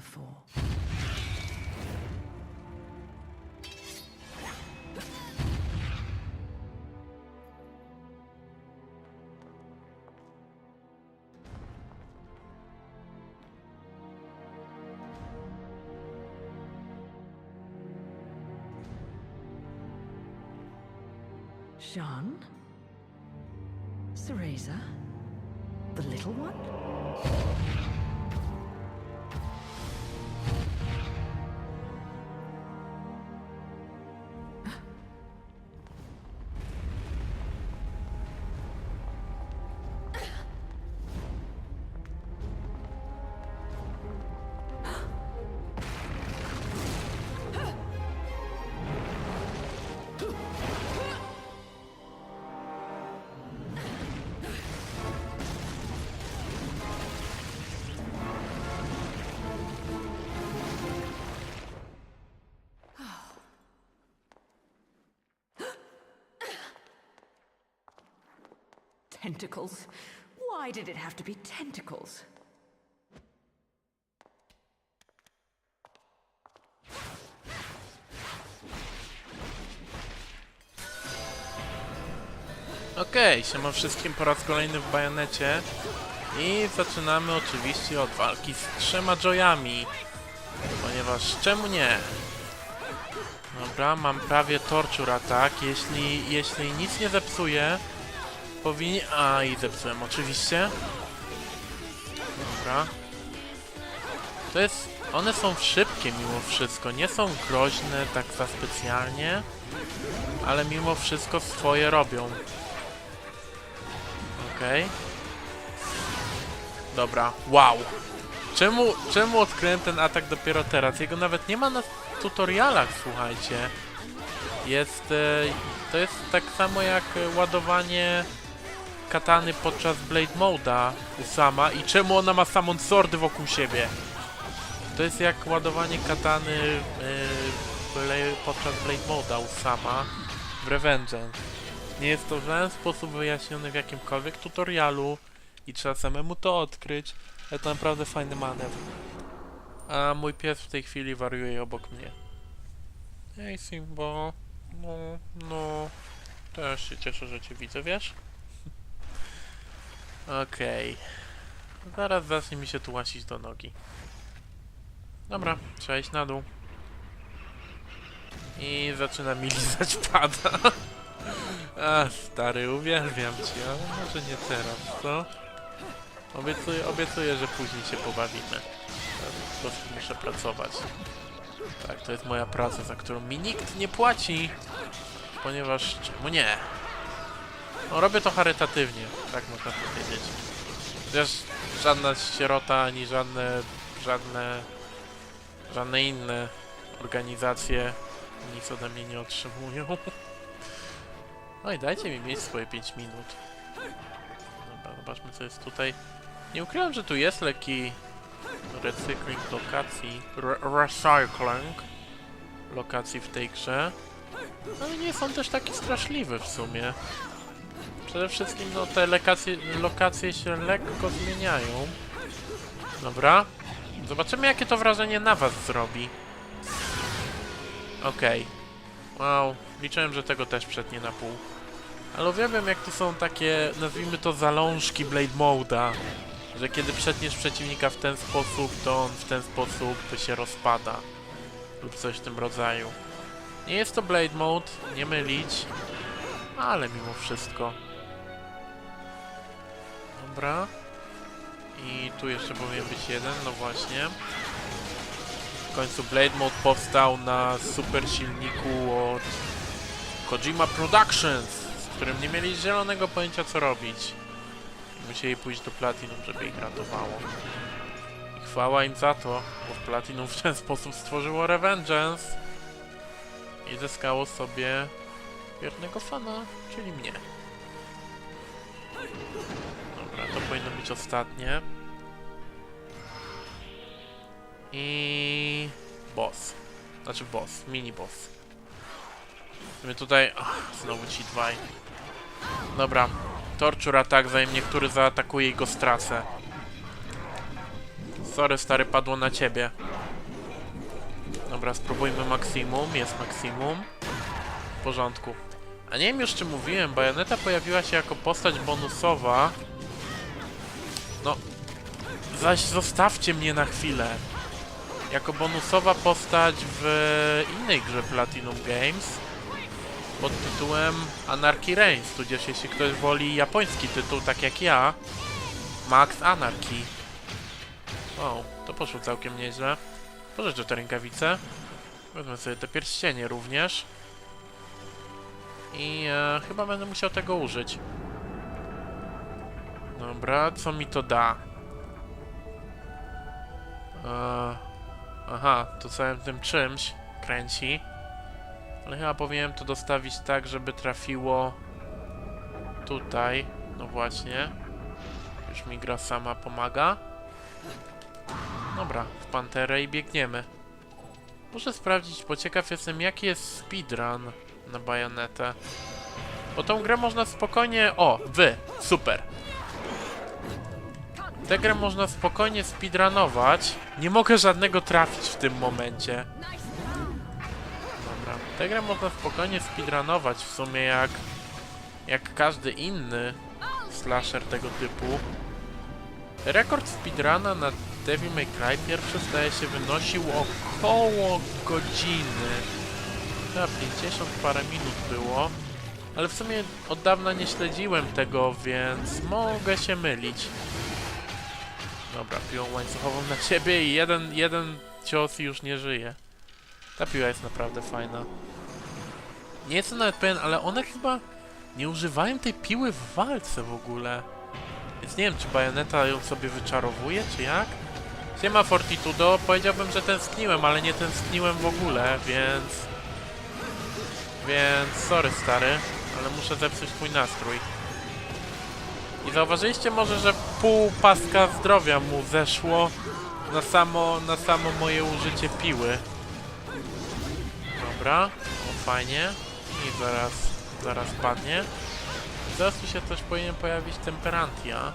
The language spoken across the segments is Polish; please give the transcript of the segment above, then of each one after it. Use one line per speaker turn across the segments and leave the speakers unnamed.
before. Jean? Cereza? The little one? Tentacles? Why did it have to be tentacles?
Okej, siema wszystkim po raz kolejny w bajonecie i zaczynamy oczywiście od walki z trzema joyami, ponieważ czemu nie? Dobra, mam prawie torture atak, jeśli, jeśli nic nie zepsuję, powinien... A, i zepsułem oczywiście. Dobra. To jest... One są szybkie mimo wszystko, nie są groźne tak za specjalnie, ale mimo wszystko swoje robią. Okej. Dobra, wow. Czemu, czemu odkryłem ten atak dopiero teraz? Jego nawet nie ma na tutorialach, słuchajcie. Jest, e, to jest tak samo jak ładowanie katany podczas Blade Moda Usama i czemu ona ma summon swordy wokół siebie? To jest jak ładowanie katany bla- podczas Blade Moda Usama w Revengeance. Nie jest to w żaden sposób wyjaśnione w jakimkolwiek tutorialu i trzeba samemu to odkryć, ale to naprawdę fajny manewr. A mój pies w tej chwili wariuje obok mnie. Hej Simbo, no, no, też się cieszę, że cię widzę, wiesz? Okej. Zaraz zacznie mi się tu łasić do nogi. Dobra, trzeba iść na dół. I zaczyna mi lizać pada. A, stary, uwielbiam cię, ale może nie teraz, co? Obiecuję, obiecuję, że później się pobawimy. Po prostu muszę pracować. Tak, to jest moja praca, za którą mi nikt nie płaci. Ponieważ, czemu nie? No, robię to charytatywnie, tak można powiedzieć. Chociaż żadna sierota, ani żadne, żadne, żadne inne organizacje nic ode mnie nie otrzymują. No i dajcie mi mieć swoje 5 minut. Dobra, zobaczmy co jest tutaj. Nie ukrywam, że tu jest lekki recykling lokacji, re recycling lokacji w tej grze. Ale nie są też takie straszliwe w sumie. Przede wszystkim no, te lokacje, lokacje się lekko zmieniają. Dobra. Zobaczymy jakie to wrażenie na was zrobi. Okej. Wow, liczyłem, że tego też przetnie na pół. Ale uwielbiam jak to są takie, nazwijmy to zalążki Blade Moda. Że kiedy przetniesz przeciwnika w ten sposób, to on w ten sposób się rozpada. Lub coś w tym rodzaju. Nie jest to Blade Mode, nie mylić. Ale mimo wszystko. Dobra. I tu jeszcze powinien być jeden, no właśnie. W końcu Blade Mode powstał na super silniku od Kojima Productions, z którym nie mieli zielonego pojęcia co robić. Musieli pójść do Platinum, żeby ich ratowało. I chwała im za to, bo Platinum w ten sposób stworzyło Revengeance i zyskało sobie wiernego fana, czyli mnie. Dobra, to powinno być ostatnie. I boss. Znaczy boss, mini boss. My tutaj. Ach, znowu ci dwaj. Dobra. Torture atak, zanim niektóry zaatakuje i go stracę. Sorry, stary, padło na ciebie. Dobra, spróbujmy maksimum. Jest maksimum. W porządku. A nie wiem już czy mówiłem, Bajoneta pojawiła się jako postać bonusowa. Zaś zostawcie mnie na chwilę. Jako bonusowa postać w innej grze Platinum Games pod tytułem Anarchy Reigns, tudzież jeśli ktoś woli japoński tytuł, tak jak ja, Max Anarchy. O, to poszło całkiem nieźle. Pożyczę te rękawice. Wezmę sobie te pierścienie również. I e, chyba będę musiał tego użyć. Dobra, co mi to da? E, aha, to całym tym czymś kręci. Ale chyba powinienem to dostawić tak, żeby trafiło tutaj. No właśnie. Już mi gra sama pomaga. Dobra, w panterę i biegniemy. Muszę sprawdzić, bo ciekaw jestem jaki jest speedrun na bajonetę. Bo tą grę można spokojnie... O, wy! Super! Tę grę można spokojnie speedrunować. Nie mogę żadnego trafić w tym momencie. Dobra, tę grę można spokojnie speedrunować w sumie jak... Jak każdy inny slasher tego typu. Rekord speedruna na Devil May Cry pierwszy zdaje się wynosił około godziny. Chyba 50 parę minut było. Ale w sumie od dawna nie śledziłem tego, więc mogę się mylić. Dobra, piłą łańcuchową na ciebie i jeden, jeden cios już nie żyje. Ta piła jest naprawdę fajna. Nie jestem nawet pewien, ale one chyba nie używają tej piły w walce w ogóle. Więc nie wiem, czy bajoneta ją sobie wyczarowuje, czy jak? Siema Fortitudo, powiedziałbym, że tęskniłem, ale nie tęskniłem w ogóle, więc... Więc sorry stary, ale muszę zepsuć twój nastrój. I zauważyliście może, że pół paska zdrowia mu zeszło na samo, na samo moje użycie piły. Dobra, o fajnie. I zaraz, zaraz padnie. Zaraz tu się też powinien pojawić temperantia.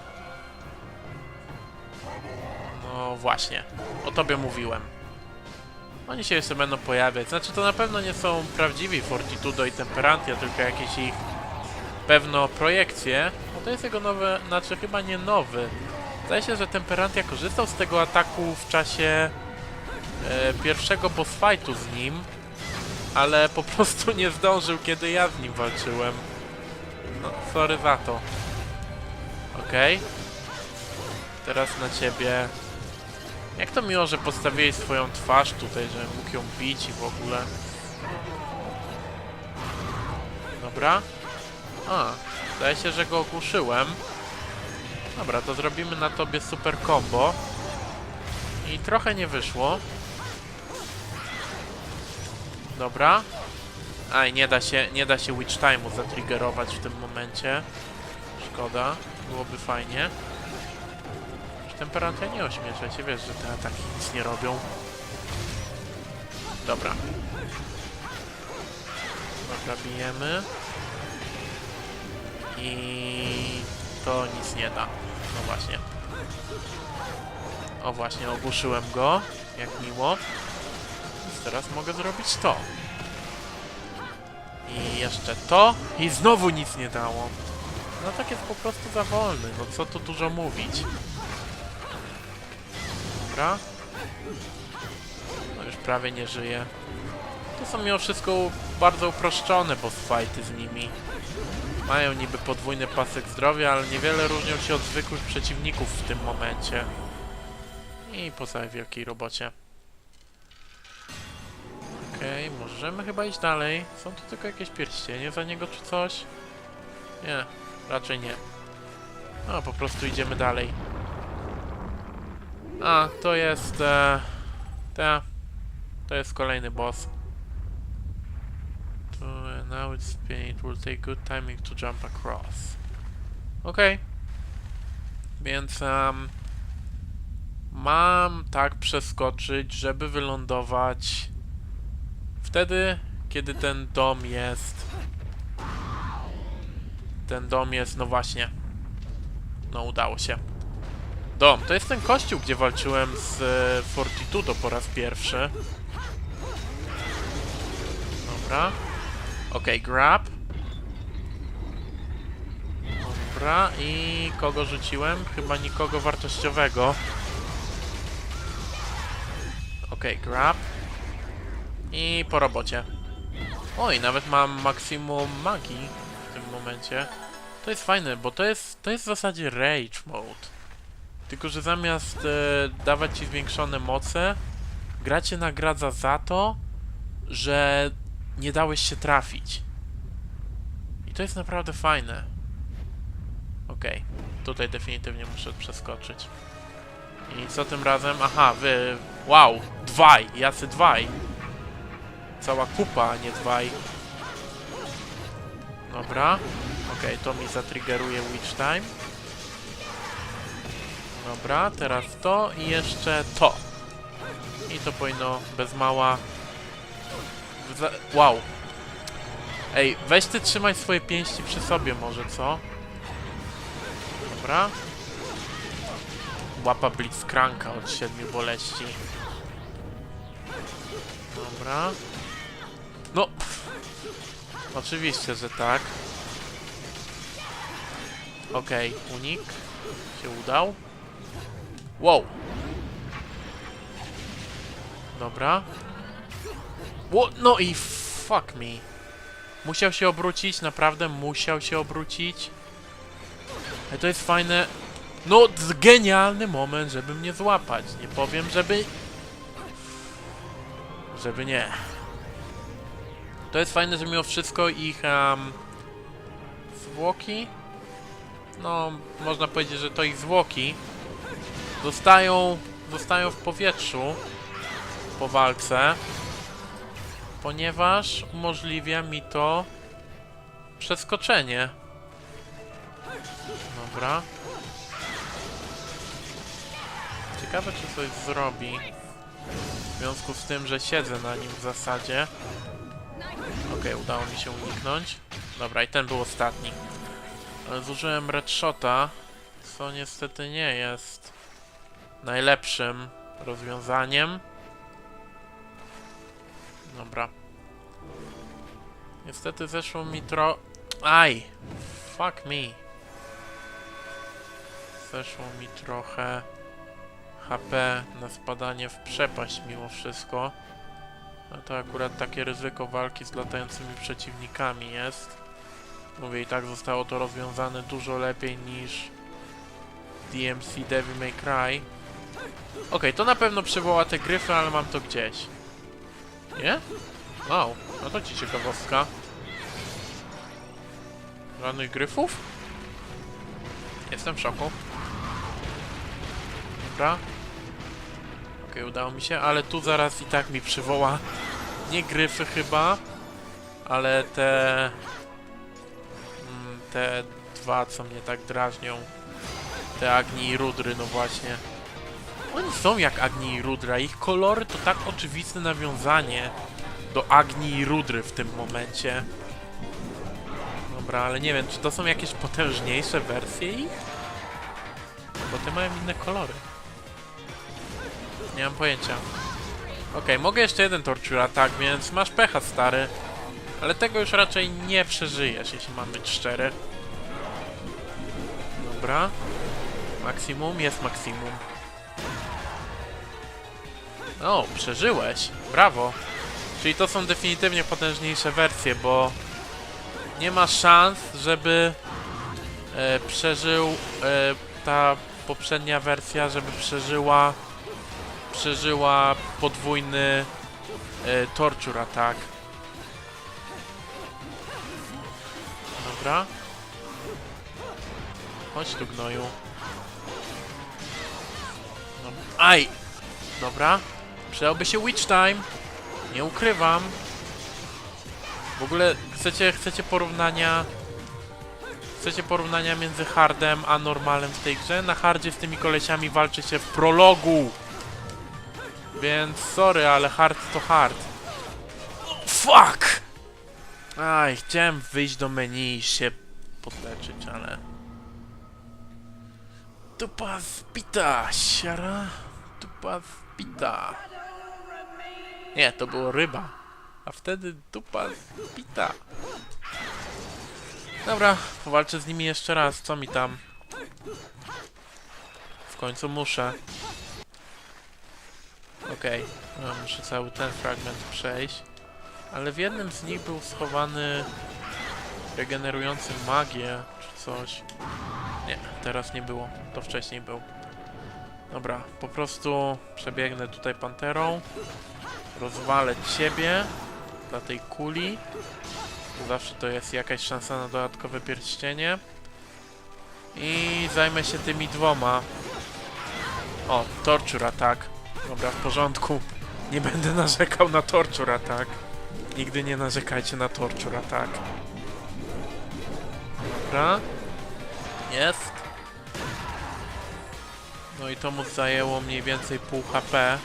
No właśnie, o tobie mówiłem. Oni się jeszcze będą pojawiać. Znaczy to na pewno nie są prawdziwi Fortitudo i Temperantia, tylko jakieś ich pewno projekcje. To jest jego nowy, znaczy chyba nie nowy. Zdaje się, że Temperantia korzystał z tego ataku w czasie e, pierwszego boss fightu z nim, ale po prostu nie zdążył, kiedy ja z nim walczyłem. No, sorry za to. Okej. Teraz na ciebie. Jak to miło, że postawiłeś swoją twarz tutaj, że mógł ją bić i w ogóle. Dobra. A, zdaje się, że go ogłuszyłem. Dobra, to zrobimy na tobie super combo. I trochę nie wyszło. Dobra. Aj, nie da się, nie da się Witch Time'u zatriggerować w tym momencie. Szkoda, byłoby fajnie. Temperantia nie ośmiesza się, wiesz, że te ataki nic nie robią. Dobra. Dobra, bijemy. I to nic nie da. No właśnie. O właśnie, ogłuszyłem go. Jak miło. Więc teraz mogę zrobić to. I jeszcze to. I znowu nic nie dało. No tak jest po prostu za wolny. No co tu dużo mówić. Dobra. No już prawie nie żyje. To są mimo wszystko bardzo uproszczone boss fighty z nimi. Mają niby podwójny pasek zdrowia, ale niewiele różnią się od zwykłych przeciwników w tym momencie. I po całej wielkiej robocie. Okej, możemy chyba iść dalej. Są tu tylko jakieś pierścienie za niego czy coś? Nie, raczej nie. No, po prostu idziemy dalej. A, to jest... E, ta, to jest kolejny boss. Now it's spin, it will take good timing to jump across. Okej. Więc um, mam tak przeskoczyć, żeby wylądować wtedy, kiedy ten dom jest ten dom jest, no właśnie. No udało się. Dom, to jest ten kościół, gdzie walczyłem z e, Fortitudo po raz pierwszy. Dobra. Okej, grab. Dobra, i kogo rzuciłem? Chyba nikogo wartościowego. Okej, grab. I po robocie. Oj, nawet mam maksimum magii w tym momencie. To jest fajne, bo to jest, to jest w zasadzie rage mode. Tylko, że zamiast e, dawać ci zwiększone moce, gra cię nagradza za to, że nie dałeś się trafić. I to jest naprawdę fajne. Okej, tutaj definitywnie muszę przeskoczyć. I co tym razem? Aha, wy... Wow, dwaj, jacy dwaj. Cała kupa, a nie dwaj. Dobra. Okej, to mi zatriggeruje Witch Time. Dobra, teraz to i jeszcze to. I to powinno bez mała... Wow. Ej, weź ty trzymaj swoje pięści przy sobie może, co? Dobra. Łapa Blitzcranka od siedmiu boleści. Dobra. No. Oczywiście, że tak. Okej, unik się udał. Wow. Dobra. Wo no i fuck me. Musiał się obrócić, naprawdę musiał się obrócić. Ale to jest fajne. No, genialny moment, żeby mnie złapać. Nie powiem, żeby... Żeby nie. To jest fajne, że mimo wszystko ich um, zwłoki, no można powiedzieć, że to ich zwłoki zostają, zostają w powietrzu po walce, ponieważ umożliwia mi to przeskoczenie. Dobra. Ciekawe, czy coś zrobi. W związku z tym, że siedzę na nim w zasadzie. Okej, udało mi się uniknąć. Dobra, i ten był ostatni. Zużyłem red shota, co niestety nie jest najlepszym rozwiązaniem. Dobra. Niestety zeszło mi tro... Aj! Fuck me. Zeszło mi trochę HP na spadanie w przepaść mimo wszystko. No to akurat takie ryzyko walki z latającymi przeciwnikami jest. Mówię, i tak zostało to rozwiązane dużo lepiej niż DMC Devil May Cry. Okej, to na pewno przywoła te gryfy, ale mam to gdzieś. Nie? Wow, no to ci ciekawostka. Żadnych gryfów? Jestem w szoku. Dobra. Okej, udało mi się, ale tu zaraz i tak mi przywoła nie gryfy chyba, ale te mm, te dwa, co mnie tak drażnią. Te Agni i Rudry, no właśnie. Oni są jak Agni i Rudra. Ich kolory to tak oczywiste nawiązanie do Agni i Rudry w tym momencie. Dobra, ale nie wiem, czy to są jakieś potężniejsze wersje ich? Bo te mają inne kolory. Nie mam pojęcia. Okej, mogę jeszcze jeden torture atak, więc masz pecha, stary. Ale tego już raczej nie przeżyjesz, jeśli mam być szczery. Dobra. Maksimum jest maksimum. O, przeżyłeś. Brawo. Czyli to są definitywnie potężniejsze wersje, bo nie ma szans, żeby e, przeżył e, ta poprzednia wersja, żeby przeżyła przeżyła podwójny e, torture attack. Dobra. Chodź tu gnoju. No, aj! Dobra. Przydałby się Witch Time. Nie ukrywam. W ogóle chcecie, chcecie porównania... Chcecie porównania między hardem a normalem w tej grze? Na hardzie z tymi kolesiami walczy się w prologu. Więc sorry, ale hard to hard. Fuck! Aj, chciałem wyjść do menu i się podleczyć, ale... Dupa zbita, siara. Dupa zbita. Nie, to było ryba. A wtedy dupa zbita. Dobra, powalczę z nimi jeszcze raz. Co mi tam? W końcu muszę. Okej, no, muszę cały ten fragment przejść. Ale w jednym z nich był schowany regenerujący magię czy coś. Nie, teraz nie było. To wcześniej był. Dobra, po prostu przebiegnę tutaj panterą. Rozwalę ciebie dla tej kuli. Zawsze to jest jakaś szansa na dodatkowe pierścienie. I zajmę się tymi dwoma. O, torture attack. Dobra, w porządku. Nie będę narzekał na torture attack. Nigdy nie narzekajcie na torture attack. Dobra. Jest. No i to mu zajęło mniej więcej pół HP.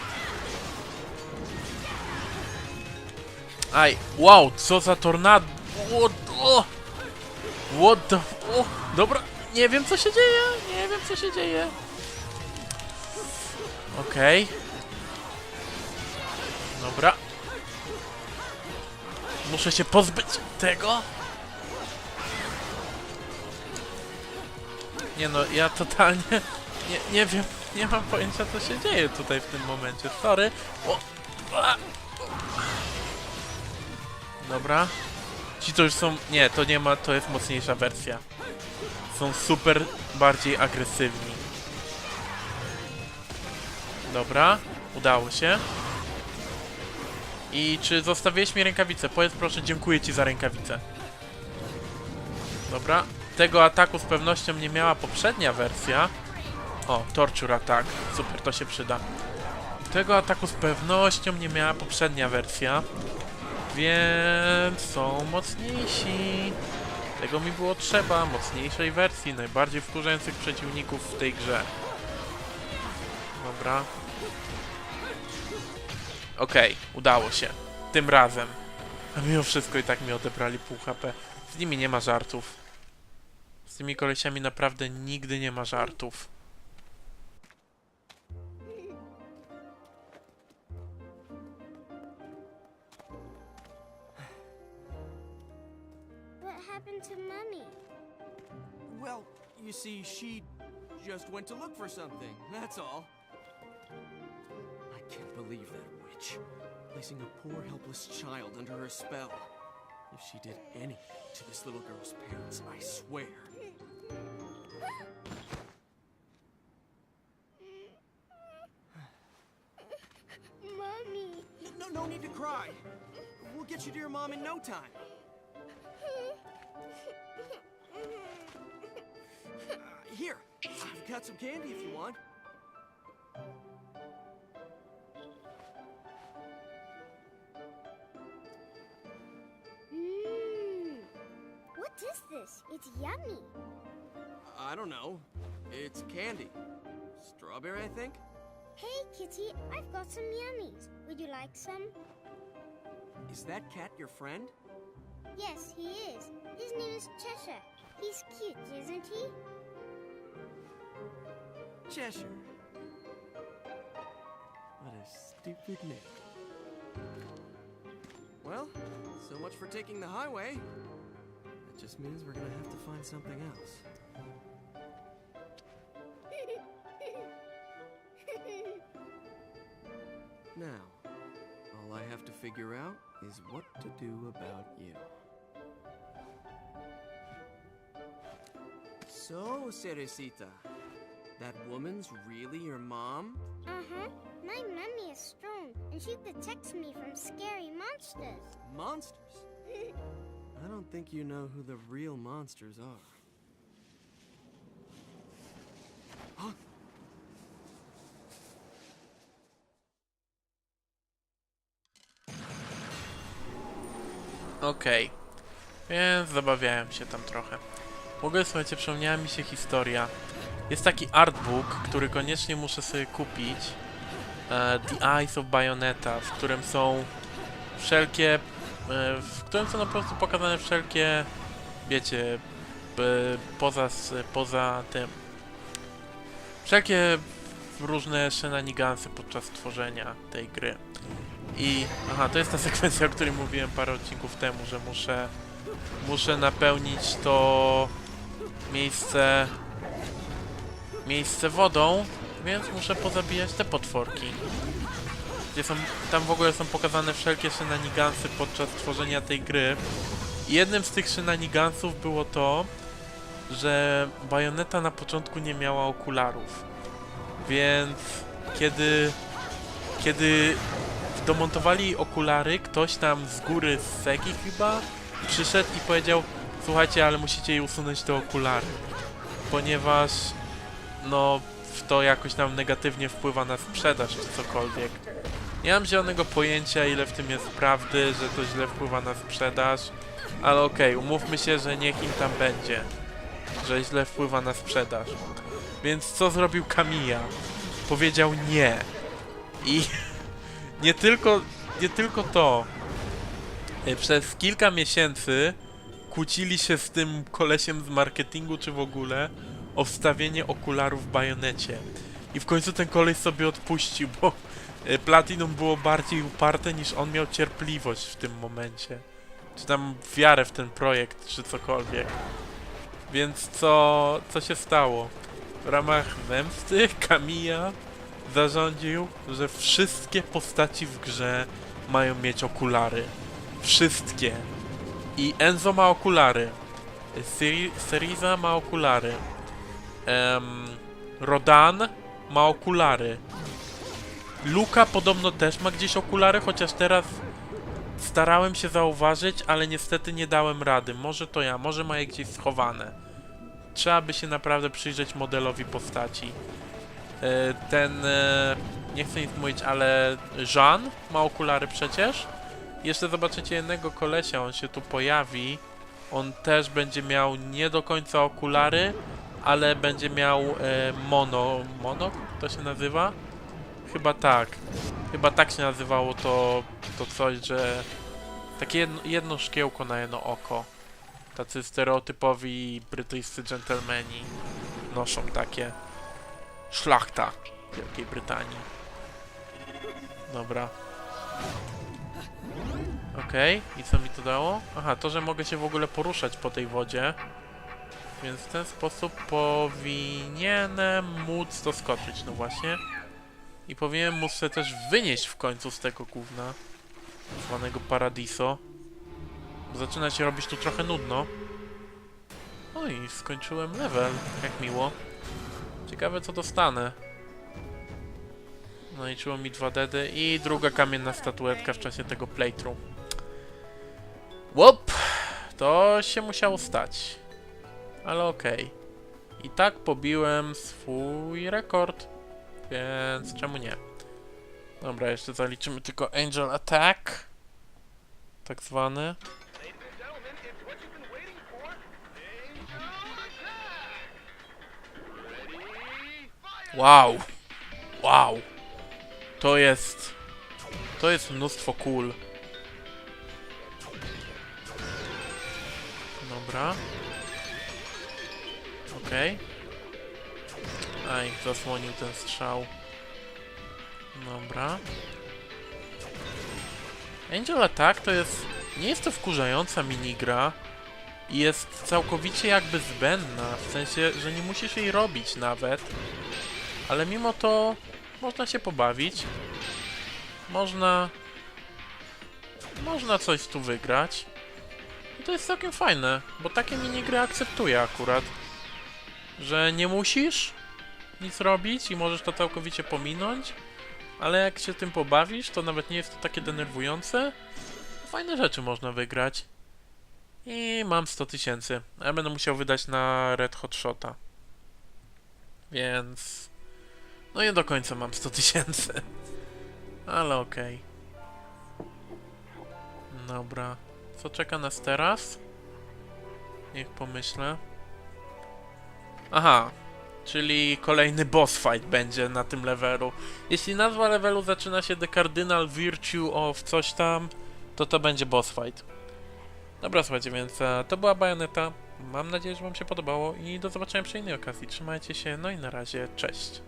Aj, wow, co za tornado. What, o, what the... O, dobra, nie wiem co się dzieje, nie wiem co się dzieje. Okej. Dobra. Muszę się pozbyć tego. Nie no, ja totalnie nie, nie wiem, nie mam pojęcia co się dzieje tutaj w tym momencie. Sorry. O. Dobra. Ci to już są... Nie, to nie ma, to jest mocniejsza wersja. Są super bardziej agresywni. Dobra, udało się. I czy zostawiłeś mi rękawicę? Powiedz proszę, dziękuję ci za rękawicę. Dobra, tego ataku z pewnością nie miała poprzednia wersja. O, Torture Attack. Super, to się przyda. Tego ataku z pewnością nie miała poprzednia wersja. Więc są mocniejsi. Tego mi było trzeba, mocniejszej wersji, najbardziej wkurzających przeciwników w tej grze. Dobra. Okej, udało się. Tym razem. A mimo wszystko i tak mi odebrali pół HP. Z nimi nie ma żartów. Z tymi kolesiami naprawdę nigdy nie ma żartów.
You see, she just went to look for something, that's all. I can't believe that witch. Placing a poor, helpless child under her spell. If she did anything to this little girl's parents, I swear.
Mummy.
No, no need to cry. We'll get you to your mom in no time. Here, I've got some candy if you want.
Mmm. What is this? It's yummy.
I don't know. It's candy. Strawberry, I think?
Hey, Kitty, I've got some yummies. Would you like some?
Is that cat your friend?
Yes, he is. His name is Cheshire. He's cute, isn't he?
Cheshire. What a stupid name. Well, so much for taking the highway. That just means we're gonna have to find something else. Now, all I have to figure out is what to do about you. So, Cerecita, that woman's really your mom?
uh-huh. My mummy is strong, and she protects me from scary monsters.
Monsters? I don't think you know who the real monsters are. Huh?
Okej. Więc zabawiałem się tam trochę. W ogóle słuchajcie, przypomniała mi się historia. Jest taki artbook, który koniecznie muszę sobie kupić. E, The Eyes of Bayonetta, w którym są wszelkie... E, w którym są po prostu pokazane wszelkie, wiecie, jakby poza, poza tym. Wszelkie różne shenanigansy podczas tworzenia tej gry. I aha, to jest ta sekwencja, o której mówiłem parę odcinków temu, że muszę muszę napełnić to miejsce miejsce wodą, więc muszę pozabijać te potworki. Gdzie są, tam w ogóle są pokazane wszelkie shenanigansy podczas tworzenia tej gry. I jednym z tych shenanigansów było to, że Bajoneta na początku nie miała okularów. Więc kiedy kiedy domontowali okulary, ktoś tam z góry z Segi chyba przyszedł i powiedział słuchajcie, ale musicie jej usunąć te okulary. Ponieważ no to jakoś tam negatywnie wpływa na sprzedaż czy cokolwiek. Nie mam zielonego pojęcia ile w tym jest prawdy, że to źle wpływa na sprzedaż, ale okej, umówmy się, że niech im tam będzie, że źle wpływa na sprzedaż. Więc co zrobił Kamiya? Powiedział nie. I nie tylko, nie tylko to. E, Przez kilka miesięcy kłócili się z tym kolesiem z marketingu czy w ogóle o wstawienie okularów w bajonecie. I w końcu ten koleś sobie odpuścił, bo e, Platinum było bardziej uparte niż on miał cierpliwość w tym momencie. Czy tam wiarę w ten projekt, czy cokolwiek. Więc co, co się stało? W ramach zemsty Kamiya zarządził, że wszystkie postaci w grze mają mieć okulary. Wszystkie. I Enzo ma okulary. Siri- Seriza ma okulary. Em, Rodan ma okulary. Luka podobno też ma gdzieś okulary, chociaż teraz starałem się zauważyć, ale niestety nie dałem rady. Może to ja, może ma je gdzieś schowane. Trzeba by się naprawdę przyjrzeć modelowi postaci. E, Ten, e, nie chcę nic mówić, ale Jean ma okulary przecież. Jeszcze zobaczycie jednego kolesia, on się tu pojawi. On też będzie miał nie do końca okulary, ale będzie miał e, mono. Mono? To się nazywa? Chyba tak. Chyba tak się nazywało to, to coś, że takie jedno, jedno szkiełko na jedno oko. Tacy stereotypowi brytyjscy dżentelmeni noszą takie. Szlachta Wielkiej Brytanii. Dobra. Okej, i co mi to dało? Aha, to, że mogę się w ogóle poruszać po tej wodzie. Więc w ten sposób powinienem móc to skoczyć, no właśnie. I powinienem móc sobie też wynieść w końcu z tego gówna. Zwanego Paradiso. Zaczyna się robić tu trochę nudno. No i skończyłem level, jak miło. Ciekawe co dostanę. No i czuło mi dwa dedy i druga kamienna statuetka w czasie tego playthrough. Łop! To się musiało stać. Ale okej. I tak pobiłem swój rekord. Więc czemu nie? Dobra, jeszcze zaliczymy tylko Angel Attack. Tak zwany. Wow! Wow! To jest... To jest mnóstwo kul. Dobra. Okej. Aj, zasłonił ten strzał. Dobra. Angel Attack to jest... Nie jest to wkurzająca minigra. Jest całkowicie jakby zbędna, w sensie, że nie musisz jej robić nawet. Ale mimo to można się pobawić. Można... Można coś tu wygrać. I to jest całkiem fajne, bo takie minigry akceptuję akurat. Że nie musisz nic robić i możesz to całkowicie pominąć. Ale jak się tym pobawisz, to nawet nie jest to takie denerwujące. Fajne rzeczy można wygrać. I mam 100 tysięcy. Ja będę musiał wydać na Red Hot Shota. Więc... No nie do końca mam 100 tysięcy. Ale okej. Dobra. Co czeka nas teraz? Niech pomyślę. Aha. Czyli kolejny boss fight będzie na tym levelu. Jeśli nazwa levelu zaczyna się The Cardinal Virtue of coś tam, to to będzie boss fight. Dobra, słuchajcie, więc e, to była Bajoneta. Mam nadzieję, że Wam się podobało i do zobaczenia przy innej okazji. Trzymajcie się, no i na razie, cześć.